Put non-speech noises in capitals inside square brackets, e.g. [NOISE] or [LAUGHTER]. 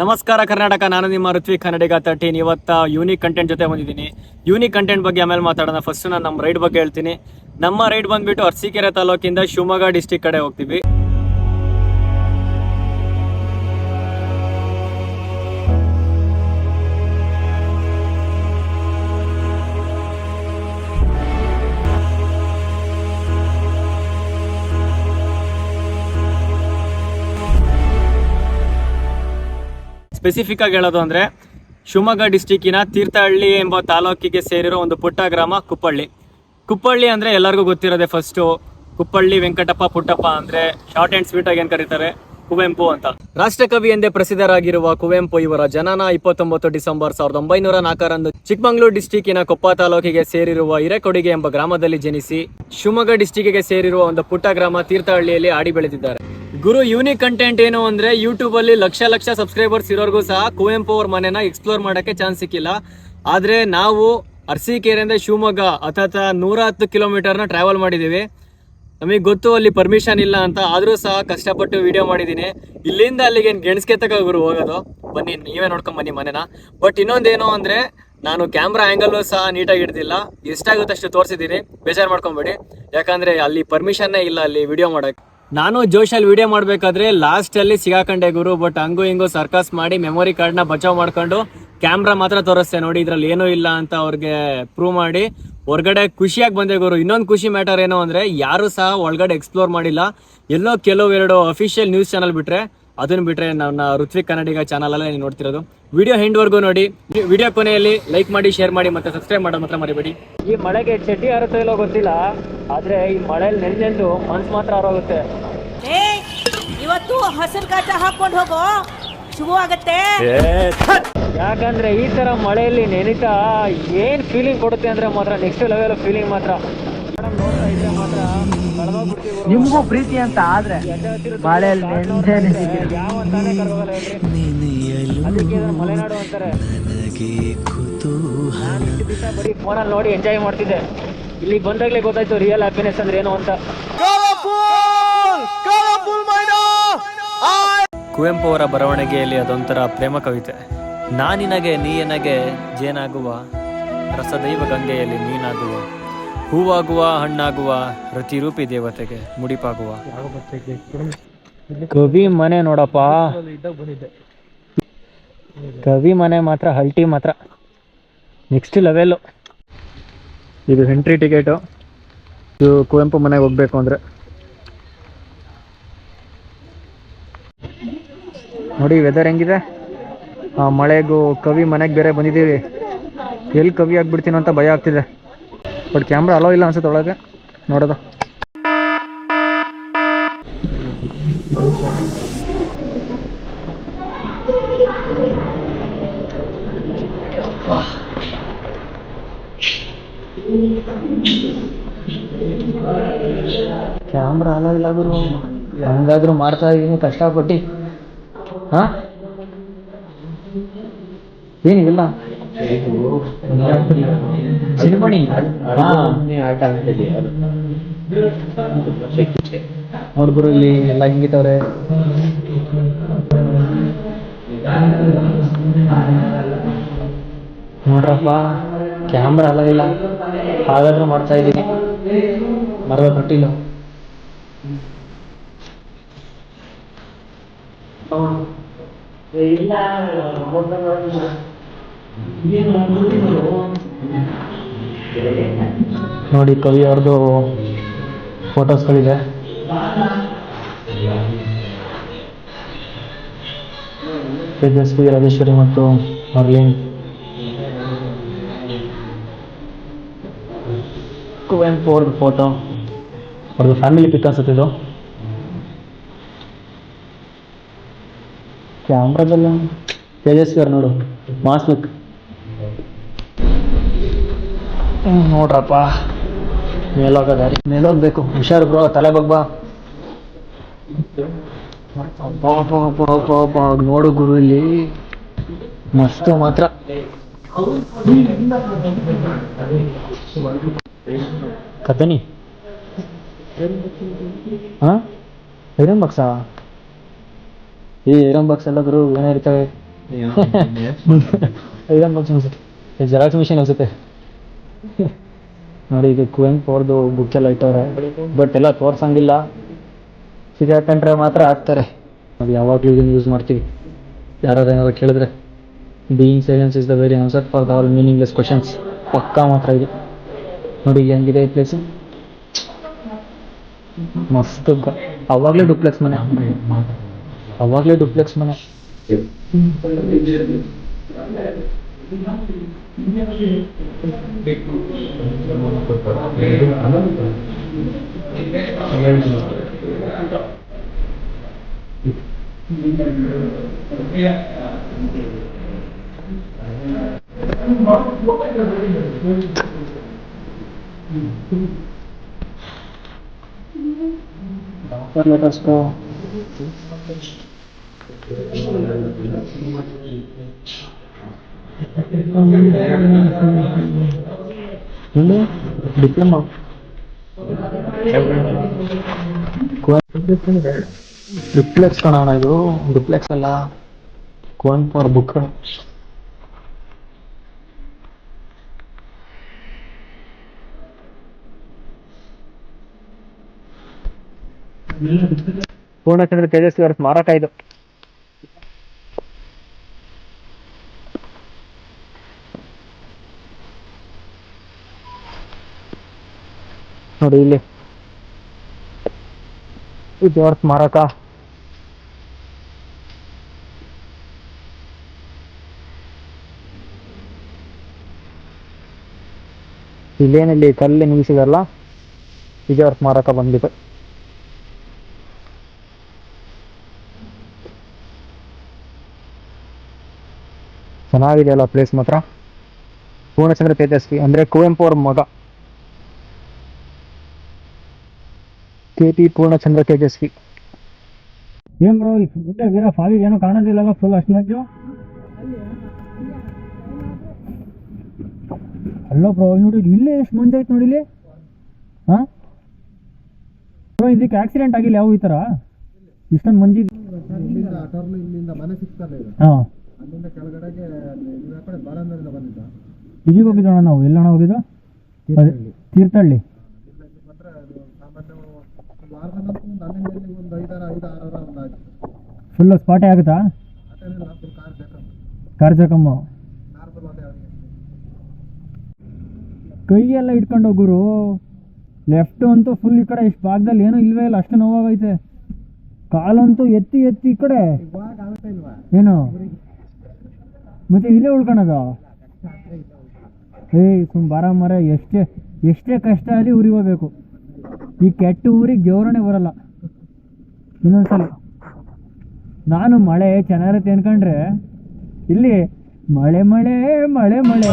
ನಮಸ್ಕಾರ ಕರ್ನಾಟಕ, ನಾನು ನಿಮ್ಮ ಋತ್ವಿಕ್ ಕನ್ನಡಿಗ ತರ್ಟೀನ್ ಇವತ್ತ ಯೂನಿಕ್ ಕಂಟೆಂಟ್ ಜೊತೆ ಬಂದಿದ್ದೀನಿ. ಯೂನಿಕ್ ಕಂಟೆಂಟ್ ಬಗ್ಗೆ ಆಮೇಲೆ ಮಾತಾಡೋಣ. ಫಸ್ಟ್ ನಾನು ನಮ್ಮ ರೈಡ್ ಬಗ್ಗೆ ಹೇಳ್ತೀನಿ. ನಮ್ಮ ರೈಡ್ ಬಂದ್ಬಿಟ್ಟು ಅರಸೀಕೆರೆ ತಾಲೂಕಿಂದ ಶಿವಮೊಗ್ಗ ಡಿಸ್ಟಿಕ್ ಕಡೆ ಹೋಗ್ತೀವಿ. ಸ್ಪೆಸಿಫಿಕ್ ಆಗಿ ಹೇಳೋದು ಅಂದರೆ, ಶಿವಮೊಗ್ಗ ಡಿಸ್ಟಿಕ್ಕಿನ ತೀರ್ಥಹಳ್ಳಿ ಎಂಬ ತಾಲೂಕಿಗೆ ಸೇರಿರೋ ಒಂದು ಪುಟ್ಟ ಗ್ರಾಮ ಕುಪ್ಪಳ್ಳಿ. ಕುಪ್ಪಳ್ಳಿ ಅಂದ್ರೆ ಎಲ್ಲರಿಗೂ ಗೊತ್ತಿರೋದೆ ಫಸ್ಟು ಕುಪ್ಪಳ್ಳಿ ವೆಂಕಟಪ್ಪ ಪುಟ್ಟಪ್ಪ ಅಂದ್ರೆ ಶಾರ್ಟ್ ಆ್ಯಂಡ್ ಸ್ವೀಟಾಗಿ ಏನ್ ಕರೀತಾರೆ? ಕುವೆಂಪು ಅಂತ. ರಾಷ್ಟ್ರಕವಿ ಎಂದೇ ಪ್ರಸಿದ್ಧರಾಗಿರುವ ಕುವೆಂಪು ಇವರ ಜನನ ಇಪ್ಪತ್ತೊಂಬತ್ತು ಡಿಸೆಂಬರ್ ಸಾವಿರದ ಒಂಬೈನೂರ ನಾಲ್ಕರಂದು ಚಿಕ್ಕಮಗಳೂರು ಡಿಸ್ಟಿಕ್ಕಿನ ಕೊಪ್ಪ ತಾಲೂಕಿಗೆ ಸೇರಿರುವ ಹಿರೇಕೊಡಿಗೆ ಎಂಬ ಗ್ರಾಮದಲ್ಲಿ ಜನಿಸಿ ಶಿವಮೊಗ್ಗ ಡಿಸ್ಟಿಕ್ಗೆ ಸೇರಿರುವ ಒಂದು ಪುಟ್ಟ ಗ್ರಾಮ ತೀರ್ಥಹಳ್ಳಿಯಲ್ಲಿ ಆಡಿ ಬೆಳೆದಿದ್ದಾರೆ. ಗುರು ಯೂನಿಕ್ ಕಂಟೆಂಟ್ ಏನು ಅಂದ್ರೆ ಯೂಟ್ಯೂಬ್ ಅಲ್ಲಿ ಲಕ್ಷ ಲಕ್ಷ ಸಬ್ಸ್ಕ್ರೈಬರ್ಸ್ ಇರೋರ್ಗೂ ಸಹ ಕುವೆಂಪು ಅವ್ರ ಮನೆನ ಎಕ್ಸ್ಪ್ಲೋರ್ ಮಾಡಕ್ಕೆ ಚಾನ್ಸ್ ಸಿಕ್ಕಿಲ್ಲ. ಆದ್ರೆ ನಾವು ಅರಸೀಕೆರೆಯಿಂದ ಶಿವಮೊಗ್ಗ ಅಥತ ನೂರ ಹತ್ತು ಕಿಲೋಮೀಟರ್ನ ಟ್ರಾವೆಲ್ ಮಾಡಿದ್ದೀವಿ ನಮಗೆ ಗೊತ್ತು ಅಲ್ಲಿ ಪರ್ಮಿಷನ್ ಇಲ್ಲ ಅಂತ, ಆದರೂ ಸಹ ಕಷ್ಟಪಟ್ಟು ವಿಡಿಯೋ ಮಾಡಿದ್ದೀನಿ ಇಲ್ಲಿಂದ ಅಲ್ಲಿಗೆ ಗೆಣಸ್ಕೆ ತಕ ಗುರು ಹೋಗೋದು? ಬನ್ನಿ, ನೀವೇ ನೋಡ್ಕೊಂಡ್ ಬನ್ನಿ ಮನೆನ. ಬಟ್ ಇನ್ನೊಂದೇನು ಅಂದರೆ ನಾನು ಕ್ಯಾಮ್ರಾ ಆ್ಯಂಗಲ್ಲು ಸಹ ನೀಟಾಗಿ ಇಡ್ತಿಲ್ಲ ಎಷ್ಟಾಗುತ್ತೆ ಅಷ್ಟು ತೋರಿಸಿದ್ದೀನಿ ಬೇಜಾರು ಮಾಡ್ಕೊಂಬೇಡಿ. ಯಾಕಂದರೆ ಅಲ್ಲಿ ಪರ್ಮಿಷನ್ನೇ ಇಲ್ಲ ಅಲ್ಲಿ ವಿಡಿಯೋ ಮಾಡಕ್ಕೆ. ನಾನು ಜೋಶಲ್ಲಿ ವಿಡಿಯೋ ಮಾಡಬೇಕಾದ್ರೆ ಲಾಸ್ಟಲ್ಲಿ ಸಿಗಾಕಂಡೆ ಗುರು, ಬಟ್ ಹಂಗು ಹಿಂಗು ಸರ್ಕಸ್ ಮಾಡಿ ಮೆಮೊರಿ ಕಾರ್ಡ್ನ ಬಚಾವ್ ಮಾಡ್ಕೊಂಡು ಕ್ಯಾಮ್ರಾ ಮಾತ್ರ ತೋರಿಸ್ತೆ ನೋಡಿ, ಇದ್ರಲ್ಲಿ ಏನೂ ಇಲ್ಲ ಅಂತ ಅವ್ರಿಗೆ ಪ್ರೂವ್ ಮಾಡಿ. ಹೊರಗಡೆ ಖುಷಿಯಾಗಿ ಬಂದೆ ಗುರು. ಇನ್ನೊಂದು ಖುಷಿ ಮ್ಯಾಟರ್ ಏನು ಅಂದರೆ ಯಾರು ಸಹ ಒಳಗಡೆ ಎಕ್ಸ್ಪ್ಲೋರ್ ಮಾಡಿಲ್ಲ. ಎಲ್ಲೋ ಕೆಲವು ಎರಡು ಅಫಿಷಿಯಲ್ ನ್ಯೂಸ್ ಚಾನಲ್ ಬಿಟ್ರೆ ಅದನ್ನ ಬಿಟ್ರೆ ನನ್ನ ಋತ್ವಿಕ್ ಕನ್ನಡಿಗ ಚಾನಲ್ ಅಲ್ಲೇ ನೀವು ನೋಡ್ತಿರೋದು. ವಿಡಿಯೋ ಹೆಂಡ್ವರೆಗೂ ನೋಡಿ. ವಿಡಿಯೋ ಕೊನೆಯಲ್ಲಿ ಲೈಕ್ ಮಾಡಿ ಶೇರ್ ಮಾಡಿ ಮತ್ತೆ ಸಬ್ಸ್ಕ್ರೈಬ್ ಮಾಡೋ ಮಾತ್ರ ಮರಿಬೇಡಿ. ಈ ಮಳೆಗೆ ಚಡ್ಡಿ ಹರತ್ತೋ ಇಲ್ಲೋ ಗೊತ್ತಿಲ್ಲ. ಆದ್ರೆ ಈ ಮಳೆಯಲ್ಲಿ ನೆನೆದು ಮನ್ಸು ಮಾತ್ರ ಆರೋಗುತ್ತೆ ಏ ಇವತ್ತು ಹಸಿರು ಕಾಚ ಹಾಕೊಂಡು ಹೋಗೋ? ಶುಭ ಆಗತ್ತೆ. ಯಾಕಂದ್ರೆ ಈ ತರ ಮಳೆಯಲ್ಲಿ ನೆನಿತಾ ಏನ್ ಫೀಲಿಂಗ್ ಕೊಡುತ್ತೆ ಅಂದ್ರೆ ಮಾತ್ರ ನೆಕ್ಸ್ಟ್ ಲೆವೆಲ್ ಫೀಲಿಂಗ್ ಮಾತ್ರ. ನಿಮ್ಗೂ ಪ್ರೀತಿ ಅಂತ ಆದ್ರೆ ಬಾಳೆಯಲ್ಲಿ ಮಲೆನಾಡು ಅಂತಾರೆ ಬರೀ ಫೋನಲ್ಲಿ ನೋಡಿ ಎಂಜಾಯ್ ಮಾಡ್ತಿದ್ದೆ. ಇಲ್ಲಿ ಬಂದಾಗಲೇ ಗೊತ್ತಾಯ್ತು ರಿಯಲ್ ಹ್ಯಾಪಿನೆಸ್ ಅಂದ್ರೆ ಏನು ಅಂತ. ಕುವೆಂಪು ಅವರ ಬರವಣಿಗೆಯಲ್ಲಿ ಅದೊಂಥರ ಪ್ರೇಮ ಕವಿತೆ. ನಾನಿನಗೆ ನೀನಗೆ ಜೇನಾಗುವ ರಸದೈವ ಗಂಗೆಯಲ್ಲಿ ನೀನಾಗುವ ಹೂವಾಗುವ, ಹಣ್ಣಾಗುವ, ರತಿರೂಪಿ ದೇವತೆಗೆ ಮುಡಿಪಾಗುವ. ಕವಿ ಮನೆ ನೋಡಪ್ಪ. ಕವಿ ಮನೆ ಮಾತ್ರ ಹಲ್ಟಿ ಮಾತ್ರ. ನೆಕ್ಸ್ಟ್ ಲೆವೆಲ್ಲು ಇದು ಎಂಟ್ರಿ ಟಿಕೆಟು ಇದು ಕುವೆಂಪು ಮನೆಗೆ ಹೋಗ್ಬೇಕು ಅಂದರೆ. ನೋಡಿ ವೆದರ್ ಹೆಂಗಿದೆ? ಆ ಮಳೆಗೂ ಕವಿ ಮನೆಗೆ ಬೇರೆ ಬಂದಿದ್ದೀವಿ. ಎಲ್ಲಿ ಕವಿ ಆಗ್ಬಿಡ್ತೀನೋ ಅಂತ ಭಯ ಆಗ್ತಿದೆ. ಬಟ್ ಕ್ಯಾಮ್ರಾ ಅಲೋ ಇಲ್ಲ ಅನ್ಸುತ್ತೆ ಒಳಗೆ. ನೋಡೋದು. ಕ್ಯಾಮ್ರಾ ಅಲೋ ಇಲ್ಲ ಗುರು. ಹಂಗಾದ್ರೂ ಮಾಡ್ತಾ ಇದೀನಿ, ಕಷ್ಟಪಟ್ಟು. ಹಾ? ಏನಿಲ್ಲ. ಸಿನಿಮಣಿ? ನೋಡ್ಗುರು ಇಲ್ಲಿ ಎಲ್ಲ ಹಿಂಗಿತವ್ರೆ ನೋಡ್ರಪ್ಪ ಕ್ಯಾಮ್ರಾ ಅಲ್ಲ ಇಲ್ಲ. ಹಾಗಾದ್ರೂ ಮಾಡ್ತಾ ಇದ್ದೀನಿ. ಮರದ ಕಟ್ಟಿಲ್ಲ. ನೋಡಿ ಕವಿ ಅವ್ರದ್ದು ಫೋಟೋಸ್ಗಳಿದೆ. ತೇಜಸ್ವಿ ರಾಜೇಶ್ವರಿ ಮತ್ತು ಮರ್ಲಿನ್. ಕುವೆಂಪು ಅವ್ರದ್ದು ಫೋಟೋ. ಅವ್ರದ್ದು ಫ್ಯಾಮಿಲಿ ಪಿಕ್ ಅನ್ಸುತ್ತೆ ಇದು. ಕ್ಯಾಮ್ರಾದಲ್ಲ ತೇಜಸ್ವಿ ಅವ್ರು ನೋಡು ಮಾಸ್ ಲುಕ್ ನೋಡ್ರಪ್ಪ. ಮೇಲೋಗ ದಾರಿ. ಮೇಲೋಗ್ಬೇಕು. ಹುಷಾರು ಬ್ರೋ ತಲೆ ಬಗ್ಬಾ ನೋಡು ಗುರು ಇಲ್ಲಿ. ಮಸ್ತು ಮಾತ್ರ. ಕತನಿ ಹಾ? ಐರನ್ ಬಾಕ್ಸಾ? ಈ ಐರನ್ ಬಾಕ್ಸ್ ಎಲ್ಲ ಗುರು [LAUGHS] ಇದನ್ನು ಬಾಕ್ಸ್ ಅನ್ಸುತ್ತೆ ಜೆರಾಕ್ಸ್ ಮಿಷಿನ್ ಅನ್ಸುತ್ತೆ ನೋಡಿ ಇದು ಕುವೆಂಪು ಅವ್ರದ್ದು ಬುಕ್ ಎಲ್ಲ ಇಟ್ಟವ್ರೆ ಬಟ್ ಎಲ್ಲ ತೋರ್ಸಂಗಿಲ್ಲ ಸಿಗಾಕೊಂಡ್ರೆ ಮಾತ್ರ ಆಗ್ತಾರೆ ನಾವು ಯಾವಾಗಲೂ ಇದನ್ನು ಯೂಸ್ ಮಾಡ್ತೀವಿ ಯಾರಾದ್ರೂ ಏನಾದ್ರು ಕೇಳಿದ್ರೆ being silence is the very answer for the all meaningless questions ಪಕ್ಕಾ ಮಾತ್ರ ಇದೆ ನೋಡಿ ಹೆಂಗಿದೆ ಈ ಪ್ಲೇಸು ಮಸ್ತ್ ಅವಾಗ್ಲೇ ಡುಪ್ಲೆಕ್ಸ್ ಮನೆ ಅವಾಗಲೇ ಡುಪ್ಲೆಕ್ಸ್ ಮನೆ Let us go. ಡಿಪ್ಲೊಮಾ ಡಿಪ್ಲೆಕ್ಸ್ ಕಣ ಇದು. ಡಿಪ್ಲೆಕ್ಸ್ ಅಲ್ಲ. ಕುವೆಂಪು ಅವ್ರ ಬುಕ್ ಪೂರ್ಣಚಂದ್ರ ತೇಜಸ್ವಿ ಅವ್ರ ಸ್ಮಾರಕ ಇದು. ನೋಡಿ ಇಲ್ಲಿ. ಇದು ಅವ್ರ ಸ್ಮಾರಕ. ಇಲ್ಲೇನಿಲ್ಲಿ ಕಲ್ಲಿ ನಿಲ್ಲಿಸಿದಲ್ಲ ಅವ್ರ ಸ್ಮಾರಕ ಬಂದಿದೆ. ಚೆನ್ನಾಗಿದೆ ಅಲ್ಲ ಪ್ಲೇಸ್ ಮಾತ್ರ. ಪೂರ್ಣಚಂದ್ರ ತೇಜಸ್ವಿ, ಅಂದ್ರೆ ಕುವೆಂಪು ಅವ್ರ ಮಗ. K T Poornachandra Tejaswi. ಏನು ಬ್ರೋ ಗುಡ್ಡ ಬೇರೆ ಫಾಲಿಗೆ ಏನೋ ಕಾಣೋದಿಲ್ಲ ಫುಲ್ ಅಷ್ಟು ಅಲ್ಲೋ ಬ್ರೋ ನೋಡಿ ಇಲ್ಲೇ ಎಷ್ಟು ಮಂಜು ಆಯ್ತು ನೋಡಿ ಇಲ್ಲಿ ಬ್ರೋ ಇದಕ್ಕೆ ಆಕ್ಸಿಡೆಂಟ್ ಆಗಿಲ್ಲ ಯಾವ ಈ ತರ? ಇಷ್ಟೊಂದು ಮಂಜಿ ಹಾಂ. ಹೋಗಿದ್ದೋಣ ನಾವು? ಎಲ್ಲೋಣ ಹೋಗಿದ್ದು? ತೀರ್ಥಹಳ್ಳಿ. ಒಂದು ಒಂದು ಒಂದು ಐದಾರು ಐದು ಆರು ಒಂದು ಫುಲ್ ಸ್ಪಾಟೇ ಆಗುತ್ತಾ? ಅದೇನಿಲ್ಲ ಫುಲ್ ಕಾರ್ ಬೇಕಂತ ಕಾರ್ಜಕಮ್ಮ ನಾರ್ಮಲ್ ಅದೇ ಅವರಿಗೆ ಕೈಯೆಲ್ಲ ಇಟ್ಕೊಂಡು ಹೋಗುರು ಲೆಫ್ಟ್ ಅಂತೂ ಫುಲ್ ಈ ಕಡೆ ಇಷ್ಟು ಭಾಗದಲ್ಲಿ ಏನೂ ಇಲ್ವೇ ಇಲ್ಲ ಅಷ್ಟು ನೋವಾಗೈತೆ. ಕಾಲಂತೂ ಎತ್ತಿ ಎತ್ತಿ ಈ ಕಡೆ. ಇವಾಗ ಆಗುತ್ತೆ ಇಲ್ವಾ? ಏನು? ಮತ್ತೆ ಇಲ್ಲೇ ಉಳ್ಕೊಳೋದು? ಏಯ್ ಸುಮ್ ಬಾರ ಮರ ಎಷ್ಟೇ ಎಷ್ಟೇ ಕಷ್ಟ ಆಗಲಿ ಉರಿ ಹೋಗ್ಬೇಕು ಈ ಕೆಟ್ಟ ಊರಿಗೆ ದೇವ್ರನೇ ಬರಲ್ಲ ಇನ್ನೊಂದ್ಸಲ ನಾನು ಮಳೆ ಚೆನ್ನಾಗಿರುತ್ತೆ ಅನ್ಕೊಂಡ್ರೆ ಇಲ್ಲಿ ಮಳೆ ಮಳೆ ಮಳೆ ಮಳೆ